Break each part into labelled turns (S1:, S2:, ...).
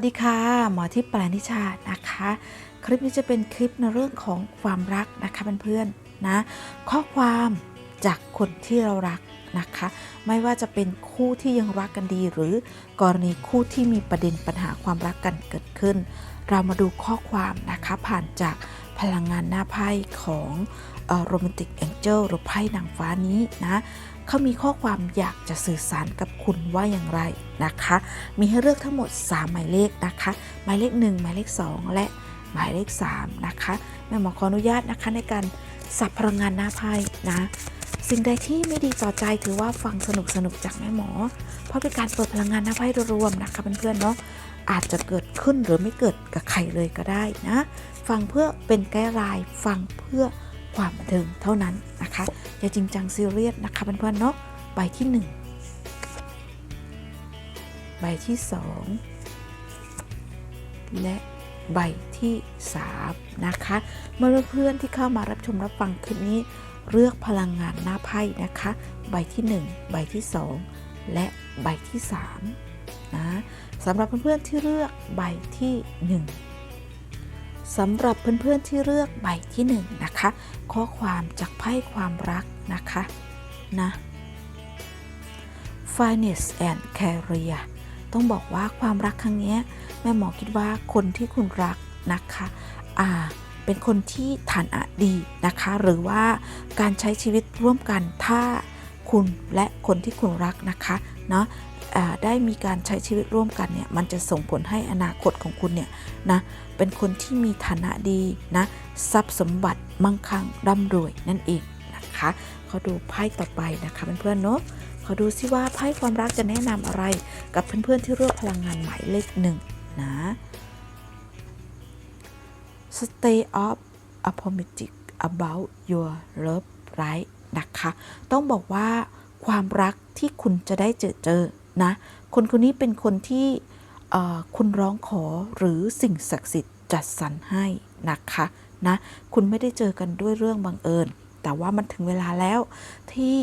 S1: สดีค่ะ หมอที่ปราณิชานะคะ คลิปนี้จะเป็นคลิปในเรื่องของความรักนะคะเพื่อนๆนะข้อความจากคนที่เรารักนะคะ ไม่ว่าจะเป็นคู่ที่ยังรักกันดี หรือกรณีคู่ที่มีประเด็นปัญหาความรักกันเกิดขึ้น เรามาดูข้อความนะคะผ่านจาก พลังงานหน้าไพ่ของโรแมนติกแองเจิลหรือไพ่นางฟ้านี้นะเขามีข้อความอยากจะสื่อสารกับคุณว่าอย่างไรนะคะ มีให้เลือกทั้งหมด 3 หมายเลขนะคะ หมายเลข 1 หมายเลข 2 และหมายเลข 3 นะคะแม่หมอขออนุญาตนะคะในการสับพลังงานหน้าไพ่นะ สิ่งใดที่ไม่ดีต่อใจถือว่าฟังสนุกสนุกๆจากแม่หมอ เพราะเป็นการเปิดพลังงานหน้าไพ่โดยรวมนะคะเพื่อนๆเนาะ อาจจะเกิดขึ้นหรือไม่เกิดกับใครเลยก็ได้นะ ฟังเพื่อเป็นแก้รายฟังเพื่อความบันเทิงเท่านั้นนะคะอย่าจริงจังซีเรียสนะคะเพื่อนๆเนาะใบที่ 1 ใบที่ 2 และใบที่ 3 นะคะ เมื่อเพื่อนๆที่เข้ามารับชมรับฟังคลิปนี้ เลือกพลังงานหน้าไพ่นะคะ ใบที่ 1 ใบที่ 2 และใบที่ 3 นะสำหรับเพื่อนๆที่เลือกใบที่ 1สำหรับเพื่อนๆที่เลือกใบที่ 1 นะคะ ข้อความจากไพ่ความรักนะคะนะ Finance and Career ต้องบอกว่าความรักครั้งนี้แม่หมอคิดว่าคนที่คุณรักนะคะอ่าเป็นคนที่ฐานะดีนะคะ หรือว่าการใช้ชีวิตร่วมกันถ้าคุณและคนที่คุณรักนะคะ นาะได้มีการใช้ชีวิตร่วมกันเนี่ยมันจะส่งผลให้อนาคตของคุณเนี่ยนะเป็นคนที่มีฐานะดีนะทรัพย์สมบัติมั่งคั่งร่ำรวยนั่นเองนะคะเขาดูไพ่ต่อไปนะคะเพื่อนๆเนาะขอดูซิว่าไพ่ความรักจะแนะนำอะไรกับเพื่อนๆที่เลือกพลังงานหมายเลขหนึ่งนะ Stay up optimistic about your love right นะคะ ต้องบอกว่า ความรักที่คุณจะได้เจอเจอนะ คนคนนี้เป็นคนที่คุณร้องขอหรือสิ่งศักดิ์สิทธิ์จัดสรรให้นะคะนะคุณไม่ได้เจอกันด้วยเรื่องบังเอิญ แต่ว่ามันถึงเวลาแล้วที่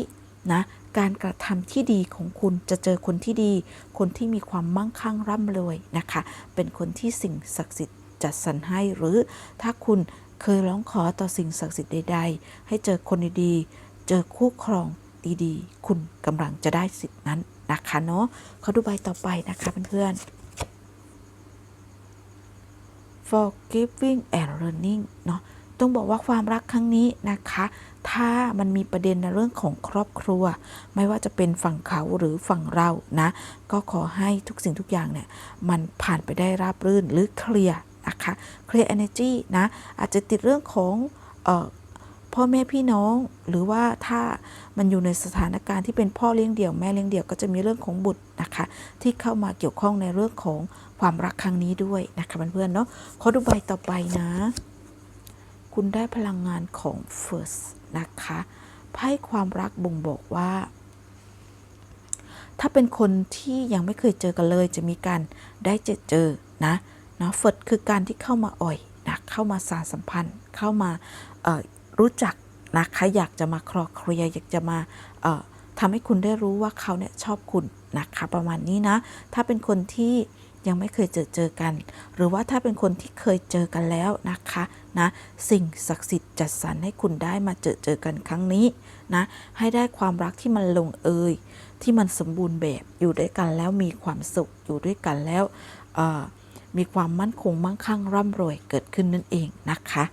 S1: นะการกระทำที่ดีของคุณจะเจอคนที่ดี คนที่มีความมั่งคั่งร่ำรวยนะคะ เป็นคนที่สิ่งศักดิ์สิทธิ์จัดสรรให้หรือถ้าคุณเคยร้องขอต่อสิ่งศักดิ์สิทธิ์ใด ๆ ให้เจอคนดีๆ เจอคู่ครอง ดีๆ คุณกำลังจะได้สิทธินั้นนะคะเนาะเขาดูใบต่อไปนะคะเพื่อนๆ forgiving and learning เนาะต้องบอกว่าความรักครั้งนี้นะคะ ถ้ามันมีประเด็นในเรื่องของครอบครัว ไม่ว่าจะเป็นฝั่งเขาหรือฝั่งเรานะ ก็ขอให้ทุกสิ่งทุกอย่างเนี่ย มันผ่านไปได้ราบรื่นหรือเคลียร์นะคะ เคลียร์ energy นะ อาจจะติดเรื่องของ พ่อแม่พี่น้อง หรือว่าถ้ามันอยู่ในสถานการณ์ที่เป็นพ่อเลี้ยงเดี่ยวแม่เลี้ยงเดี่ยวก็จะมีเรื่องของบุตรนะคะ ที่เข้ามาเกี่ยวข้องในเรื่องของความรักครั้งนี้ด้วยนะคะเพื่อนๆเนาะขอดูใบต่อไปนะ คุณได้พลังงานของ First นะคะไพ่ความรักบ่งบอกว่า ถ้าเป็นคนที่ยังไม่เคยเจอกันเลย จะมีการได้เจอเจอนะเนาะ First คือการที่เข้ามาอ่อยนะเข้ามาสานสัมพันธ์ เข้ามา รู้จักนะคะอยากจะมาคลอเคลียอยากจะมาเอ่อทำให้คุณได้รู้ว่าเขาเนี่ยชอบคุณนะคะประมาณนี้นะ ถ้าเป็นคนที่ยังไม่เคยเจอเจอกัน หรือว่าถ้าเป็นคนที่เคยเจอกันแล้วนะคะนะสิ่งศักดิ์สิทธิ์จัดสรรให้คุณได้มาเจอเจอกันครั้งนี้นะให้ได้ความรักที่มันลงเอยที่มันสมบูรณ์แบบอยู่ด้วยกันแล้วมีความสุขอยู่ด้วยกันแล้วมีความมั่นคงมั่งคั่งร่ำรวยเกิดขึ้นนั่นเองนะคะ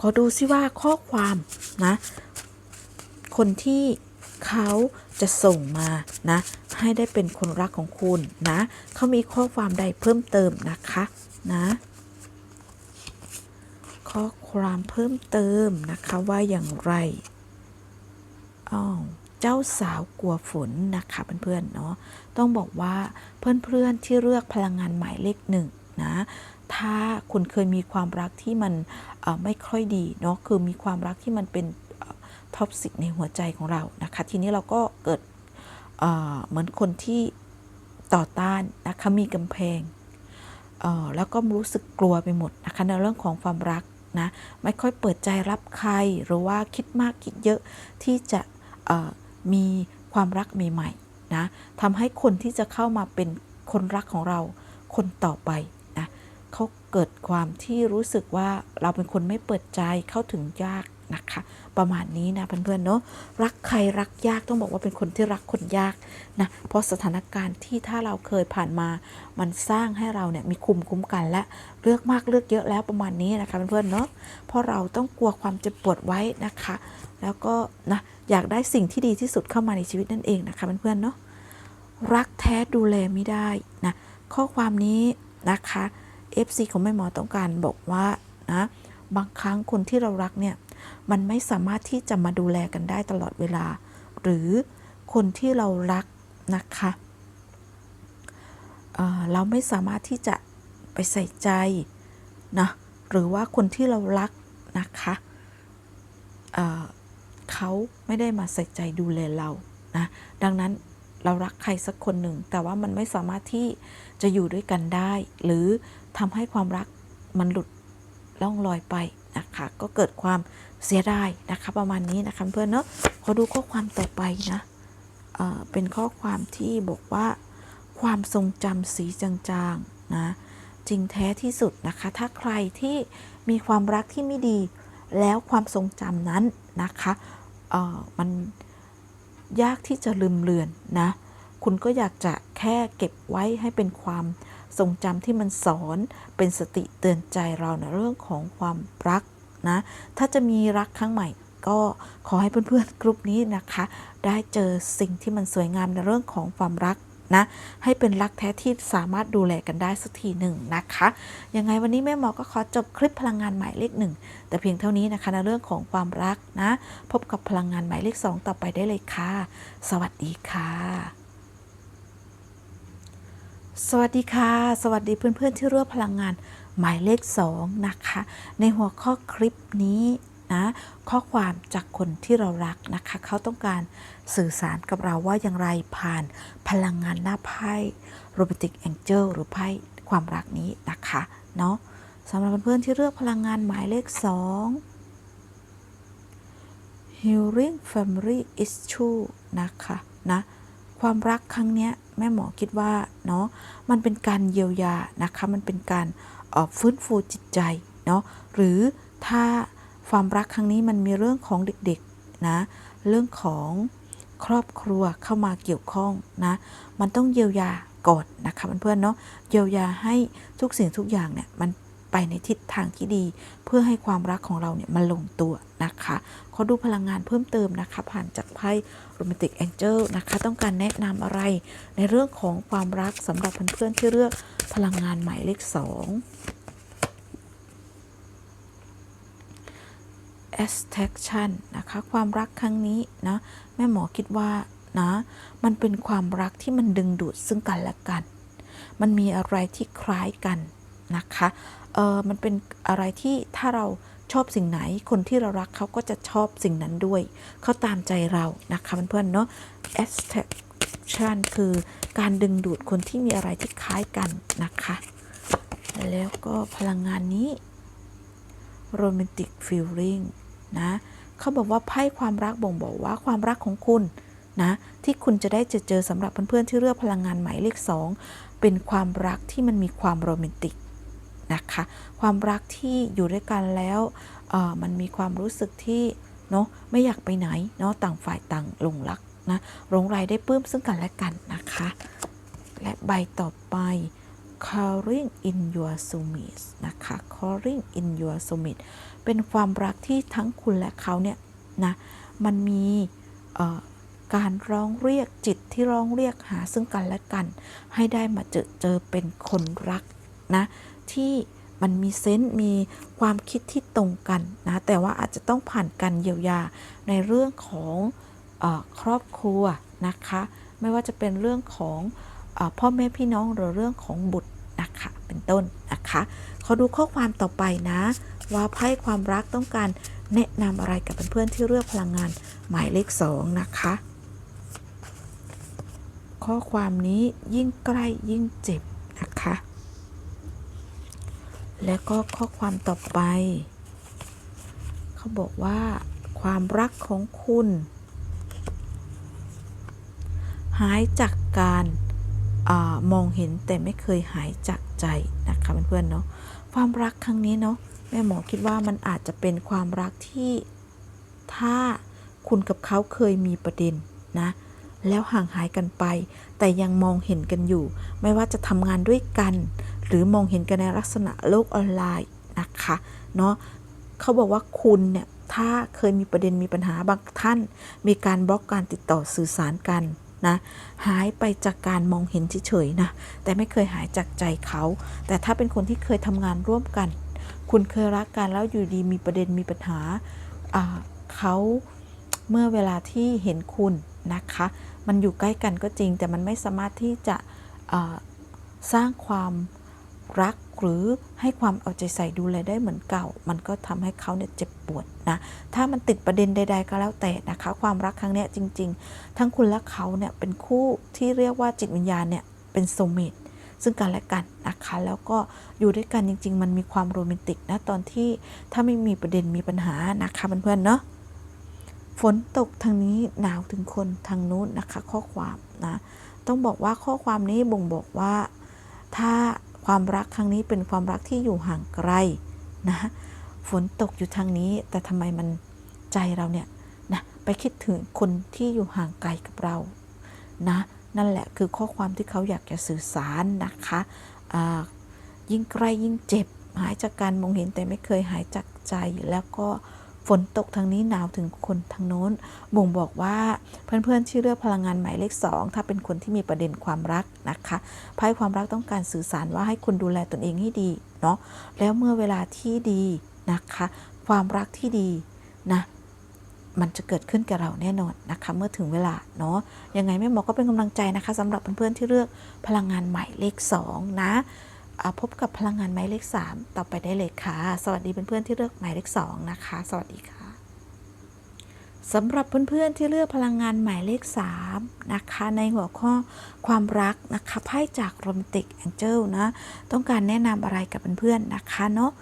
S1: ขอดูซิว่าข้อความนะ คนที่เขาจะส่งมานะ ให้ได้เป็นคนรักของคุณนะเขามีข้อความใดเพิ่มเติมนะคะนะ ข้อความเพิ่มเติมนะคะว่าอย่างไรอ้าวเจ้าสาวกลัวฝนนะคะเพื่อนๆเนาะต้องบอกว่าเพื่อนๆที่เลือกพลังงานหมายเลขหนึ่งนะ ถ้าคุณเคยมีความรักที่มันไม่ค่อยดีเนาะคือมีความรักที่มันเป็นท็อปสิกในหัวใจของเรานะคะทีนี้เราก็เกิดเหมือนคนที่ต่อต้านนะคะมีกำแพงแล้วก็รู้สึกกลัวไปหมดนะคะในเรื่องของความรักนะไม่ค่อยเปิดใจรับใครหรือว่าคิดมากคิดเยอะที่จะมีความรักใหม่ๆนะทำให้คนที่จะเข้ามาเป็นคนรักของเราคนต่อไป เขาเกิดความที่รู้สึกว่าเราเป็นคนไม่เปิดใจเข้าถึงยากนะคะ ประมาณนี้นะเพื่อนๆเนาะรักใครรักยากต้องบอกว่าเป็นคนที่รักคนยากนะเพราะสถานการณ์ที่ถ้าเราเคยผ่านมา มันสร้างให้เราเนี่ยมีคุมคุ้มกันและเลือกมากเลือกเยอะแล้วประมาณนี้นะคะเพื่อนๆเนาะเพราะเราต้องกลัวความเจ็บปวดไว้นะคะ แล้วก็นะอยากได้สิ่งที่ดีที่สุดเข้ามาในชีวิตนั่นเองนะคะเพื่อนๆเนาะรักแท้ดูแลไม่ได้นะข้อความนี้นะคะ FC ของแม่หมอต้องการบอกว่านะบางครั้งคนที่เรารักเนี่ยมันไม่สามารถที่จะมาดูแลกันได้ตลอดเวลา หรือคนที่เรารักนะคะเเราไม่สามารถที่จะไปใส่ใจนะหรือว่าคนที่เรารักนะคะเเขาไม่ได้มาใส่ใจดูแลเรานะดังนั้นเรารักใครสักคนหนึ่ง แต่ว่ามันไม่สามารถที่จะอยู่ด้วยกันได้ หรือ ทำให้ความรักมันหลุดล่องลอยไปนะคะก็เกิดความเสียดายนะคะประมาณนี้นะคะเพื่อนเนาะขอดูข้อความต่อไปนะเออเป็นข้อความที่บอกว่า ความทรงจำสีจางๆนะจริงแท้ที่สุดนะคะ ถ้าใครที่มีความรักที่ไม่ดี แล้วความทรงจำนั้นนะคะเออมันยากที่จะลืมเลือนนะคุณก็อยากจะแค่เก็บไว้ให้เป็นความ ทรงจำที่มันสอนเป็นสติเตือนใจเราในเรื่องของความรักนะ ถ้าจะมีรักครั้งใหม่ก็ขอให้เพื่อนๆกลุ่มนี้นะคะ ได้เจอสิ่งที่มันสวยงามในเรื่องของความรักนะให้เป็นรักแท้ที่สามารถดูแลกันได้สักทีหนึ่งนะคะ ยังไงวันนี้แม่หมอก็ขอจบคลิปพลังงานหมายเลขหนึ่งแต่เพียงเท่านี้นะคะในเรื่องของความรักนะ พบกับพลังงานหมายเลขสองต่อไปได้เลยค่ะ สวัสดีค่ะ สวัสดีค่ะ สวัสดีเพื่อนๆที่เลือกพลังงานหมายเลข 2 นะคะ ในหัวข้อคลิปนี้นะข้อความจากคนที่เรารักนะคะ เขาต้องการสื่อสารกับเราว่าอย่างไรผ่านพลังงานหน้าไพ่โร m ม n ติกแองเจิลหรือไพ่ความรักนี้นะคะเนาะสำหรับเพื่อนๆที่เลือกพลังงานหมายเลข 2 Healing Family Issue นะคะนะ ความรักครั้งเนี้ยแม่หมอคิดว่าเนาะมันเป็นการเยียวยานะคะมันเป็นการเอ่อฟื้นฟูจิตใจเนาะหรือถ้าความรักครั้งนี้มันมีเรื่องของเด็กๆนะเรื่องของครอบครัวเข้ามาเกี่ยวข้องนะมันต้องเยียวยาก่อนนะคะเพื่อนๆเนาะเยียวยาให้ทุกสิ่งทุกอย่างเนี่ยมัน ไปในทิศทางที่ดี เพื่อให้ความรักของเราเนี่ยมันลงตัวนะคะขอดูพลังงานเพิ่มเติมนะคะ ผ่านจากไพ่โร m ม n ติกแองเจิลนะคะ ต้องการแนะนำอะไรในเรื่องของความรักสำหรับเพื่อนๆที่เลือกพลังงานหมายเลข2 attraction นะคะ ความรักครั้งนี้นะแม่หมอคิดว่านะมันเป็นความรักที่มันดึงดูดซึ่งกันและกัน มันมีอะไรที่คล้ายกันนะคะ เออมันเป็นอะไรที่ถ้าเราชอบสิ่งไหน คนที่เรารักเขาก็จะชอบสิ่งนั้นด้วย เขาตามใจเรานะคะเพื่อนๆเนาะ attraction คือการดึงดูดคนที่มีอะไรที่คล้ายกันนะคะ แล้วก็พลังงานนี้ romantic feeling นะเขาบอกว่าไพ่ความรักบ่งบอกว่าความรักของคุณนะที่คุณจะได้เจอเจอสำหรับเพื่อนๆที่เลือกพลังงานหมายเลข2เป็นความรักที่มันมีความโรแมนติก นะคะ ความรักที่อยู่ด้วยกันแล้วมันมีความรู้สึกที่เนาะไม่อยากไปไหนเนาะต่างฝ่ายต่างหลงรักนะหลงไหลได้ปลื้มซึ่งกันและกันนะคะ และใบต่อไป calling in your soulmate นะคะ calling in your soulmate เป็นความรักที่ทั้งคุณและเขาเนี่ยนะมันมีการร้องเรียกจิตที่ร้องเรียกหาซึ่งกันและกัน ให้ได้มาเจอเจอเป็นคนรักนะ ที่มันมีเซนส์มีความคิดที่ตรงกันนะแต่ว่าอาจจะต้องผ่านการเยียวยาในเรื่องของอครอบครัวนะคะไม่ว่าจะเป็นเรื่องของอพ่อแม่พี่น้องหรือเรื่องของบุตรนะคะเป็นต้นนะคะขาดูข้อความต่อไปนะ ว่าไพ่ความรักต้องการแนะนำอะไรกับเพื่อนๆที่เลือกพลังงานหมายเลขสองนะคะข้อความนี้ยิ่งใกล้ยิ่งเจ็บ และก็ข้อความต่อไป เขาบอกว่า ความรักของคุณ หายจากการอามองเห็นแต่ไม่เคยหายจากใจนะคะเพื่อนๆเนาะความรักครั้งนี้เนาะแม่หมอคิดว่ามันอาจจะเป็นความรักที่ถ้าคุณกับเขาเคยมีประเด็นนะแล้วห่างหายกันไป แต่ยังมองเห็นกันอยู่ ไม่ว่าจะทำงานด้วยกัน หรือมองเห็นกันในลักษณะโลกออนไลน์นะคะเนาะเขาบอกว่าคุณเนี่ยถ้าเคยมีประเด็นมีปัญหาบางท่าน มีการบล็อกการติดต่อสื่อสารกันนะหายไปจากการมองเห็นเฉยๆนะแต่ไม่เคยหายจากใจเขา แต่ถ้าเป็นคนที่เคยทำงานร่วมกัน คุณเคยรักกันแล้วอยู่ดีมีประเด็นมีปัญหาเขาเมื่อเวลาที่เห็นคุณนะคะ มันอยู่ใกล้กันก็จริง แต่มันไม่สามารถที่จะสร้างความ รักหรือให้ความเอาใจใส่ดูแลได้เหมือนเก่า มันก็ทำให้เขาเนี่ยเจ็บปวดนะ ถ้ามันติดประเด็นใด ๆ ก็แล้วแต่นะคะ ความรักครั้งเนี้ยจริง ๆ ทั้งคุณและเขาเนี่ยเป็นคู่ที่เรียกว่าจิตวิญญาณเนี่ยเป็นโซเมตซึ่งกันและกันนะคะ แล้วก็อยู่ด้วยกันจริง ๆ มันมีความโรแมนติกนะตอนที่ถ้าไม่มีประเด็นมีปัญหานะคะเพื่อนๆเนาะฝนตกทางนี้หนาวถึงคนทางนู้นนะคะ ข้อความนะต้องบอกว่าข้อความนี้บ่งบอกว่าถ้า ความรักครั้งนี้เป็นความรักที่อยู่ห่างไกลนะฝนตกอยู่ทางนี้ แต่ทำไมมันใจเราเนี่ยนะไปคิดถึงคนที่อยู่ห่างไกลกับเรานะนั่นแหละคือข้อความที่เขาอยากจะสื่อสารนะคะยิ่งใกล้ยิ่งเจ็บหายจากการมองเห็นแต่ไม่เคยหายจากใจแล้วก็ ฝนตกทางนี้หนาวถึงคนทางโน้น บ่งบอกว่าเพื่อนๆที่เลือกพลังงานหมายเลข 2 ถ้าเป็นคนที่มีประเด็นความรักนะคะไพ่ความรักต้องการสื่อสารว่าให้คุณดูแลตนเองให้ดีเนาะแล้วเมื่อเวลาที่ดีนะคะ ความรักที่ดีนะมันจะเกิดขึ้นกับเราแน่นอนนะคะ เมื่อถึงเวลาเนาะยังไงแม่หมอก็เป็นกำลังใจนะคะสำหรับเพื่อนๆที่เลือกพลังงานหมายเลข 2 นะ พบกับพลังงานหมายเลข 3 ต่อไปได้เลยค่ะ สวัสดีเพื่อนๆที่เลือกหมายเลข 2 นะคะ สวัสดีค่ะสำหรับเพื่อนๆที่เลือกพลังงานหมายเลข 3 นะคะ ในหัวข้อความรักนะคะไพ่จากโรแมนติกแองเจิลนะ ต้องการแนะนำอะไรกับเพื่อนๆนะคะเนาะ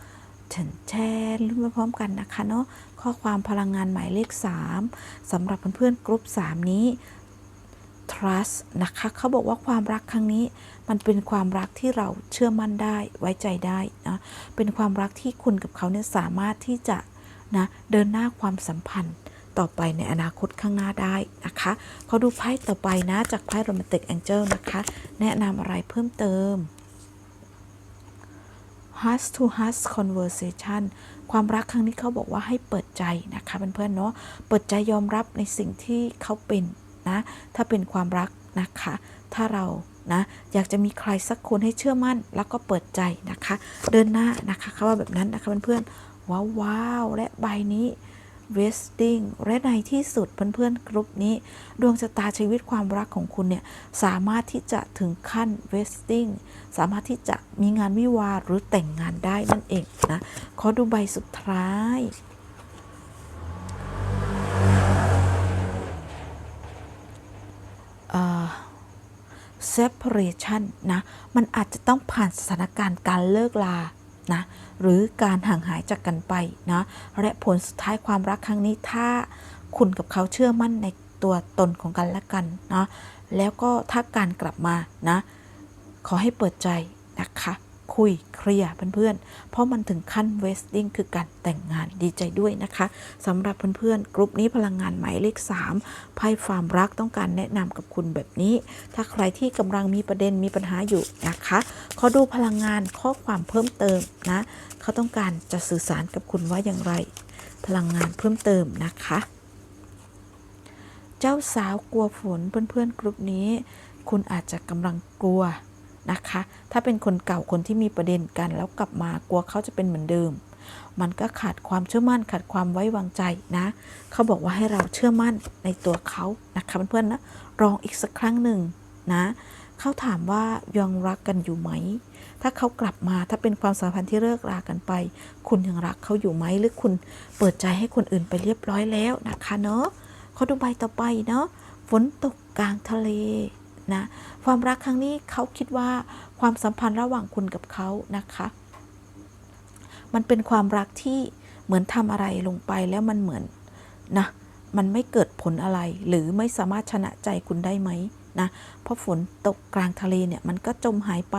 S1: เชิญแชร์ลุ้นไปพร้อมกันนะคะเนาะข้อความพลังงานหมายเลข 3สำหรับเพื่อนๆกลุ่ม3 นี้ trust นะคะ เขาบอกว่าความรักครั้งนี้มันเป็นความรักที่เราเชื่อมั่นได้ไว้ใจได้นะ เป็นความรักที่คุณกับเขาเนี่ยสามารถที่จะนะเดินหน้าความสัมพันธ์ต่อไปในอนาคตข้างหน้าได้นะคะเขาดูไพ่ต่อไปนะจากไพ่ romantic angel นะคะ แนะนำอะไรเพิ่มเติม heart to heart conversation ความรักครั้งนี้เขาบอกว่าให้เปิดใจนะคะเพื่อนๆเนาะ เปิดใจยอมรับในสิ่งที่เขาเป็น นะ ถ้าเป็นความรักนะคะ ถ้าเรานะอยากจะมีใครสักคนให้เชื่อมั่นแล้วก็เปิดใจนะคะ เดินหน้านะคะเขาว่าแบบนั้นนะคะเพื่อนๆว้าววาวและใบนี้ Vesting และในที่สุดเพื่อนๆกรุ๊ปนี้ ดวงชะตาชีวิตความรักของคุณเนี่ย สามารถที่จะถึงขั้น Vesting สามารถที่จะมีงานวิวาห์หรือแต่งงานได้นั่นเองนะ ขอดูใบสุดท้าย เอ่อ separation นะ มันอาจจะต้องผ่านสถานการณ์การเลิกลา นะ หรือการห่างหายจากกันไปนะ และผลสุดท้ายความรักครั้งนี้ถ้าคุณกับเขาเชื่อมั่นในตัวตนของกันและกันนะ แล้วก็ถ้าการกลับมานะ ขอให้เปิดใจนะคะ คุยเคลียร์เพื่อนๆ เพราะมันถึงขั้นเวสติ้งคือการแต่งงานดีใจด้วยนะคะสำหรับเพื่อนๆ กลุ่มนี้พลังงานหมายเลข 3ไพ่ความรักต้องการแนะนำกับคุณแบบนี้ ถ้าใครที่กำลังมีประเด็นมีปัญหาอยู่นะคะขอดูพลังงานข้อความเพิ่มเติมนะเขาต้องการจะสื่อสารกับคุณว่าอย่างไร พลังงานเพิ่มเติมนะคะ เจ้าสาวกลัวฝนเพื่อนๆ กลุ่มนี้ คุณอาจจะกำลังกลัว นะคะ ถ้าเป็นคนเก่าคนที่มีประเด็นกัน แล้วกลับมากลัวเขาจะเป็นเหมือนเดิม มันก็ขาดความเชื่อมั่น ขาดความไว้วางใจนะ เขาบอกว่าให้เราเชื่อมั่นในตัวเขานะคะเพื่อนๆนะลองอีกสักครั้งหนึ่งนะเขาถามว่ายังรักกันอยู่ไหม ถ้าเขากลับมาถ้าเป็นความสัมพันธ์ที่เลิกรากันไป คุณยังรักเขาอยู่ไหม หรือคุณเปิดใจให้คนอื่นไปเรียบร้อยแล้วนะคะเนาะเขาดูใบต่อไปเนาะฝนตกกลางทะเล นะความรักครั้งนี้เขาคิดว่าความสัมพันธ์ระหว่างคุณกับเขานะคะ มันเป็นความรักที่เหมือนทำอะไรลงไปแล้วมันเหมือนนะมันไม่เกิดผลอะไรหรือไม่สามารถชนะใจคุณได้ไหม นะเพราะฝนตกกลางทะเลเนี่ยมันก็จมหายไป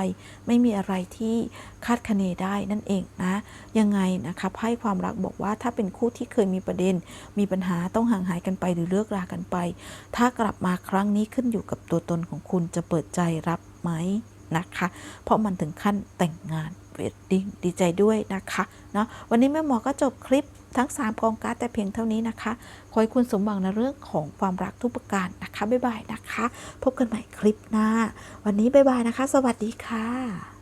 S1: ไม่มีอะไรที่คาดคะเนได้นั่นเองนะยังไงนะคะไพ่ความรักบอกว่าถ้าเป็นคู่ที่เคยมีประเด็น มีปัญหาต้องห่างหายกันไปหรือเลิกรากันไป ถ้ากลับมาครั้งนี้ขึ้นอยู่กับตัวตนของคุณจะเปิดใจรับไหมนะคะ เพราะมันถึงขั้นแต่งงานเวดดิ้งดีใจด้วยนะคะเนาะวันนี้แม่หมอก็จบคลิป ทั้ง 3 กองการ์ดแต่เพียงเท่านี้นะคะ ขอให้คุณสมหวังในเรื่องของความรักทุกประการนะคะ บ๊ายบายนะคะ พบกันใหม่คลิปหน้า วันนี้บ๊ายบายนะคะ สวัสดีค่ะ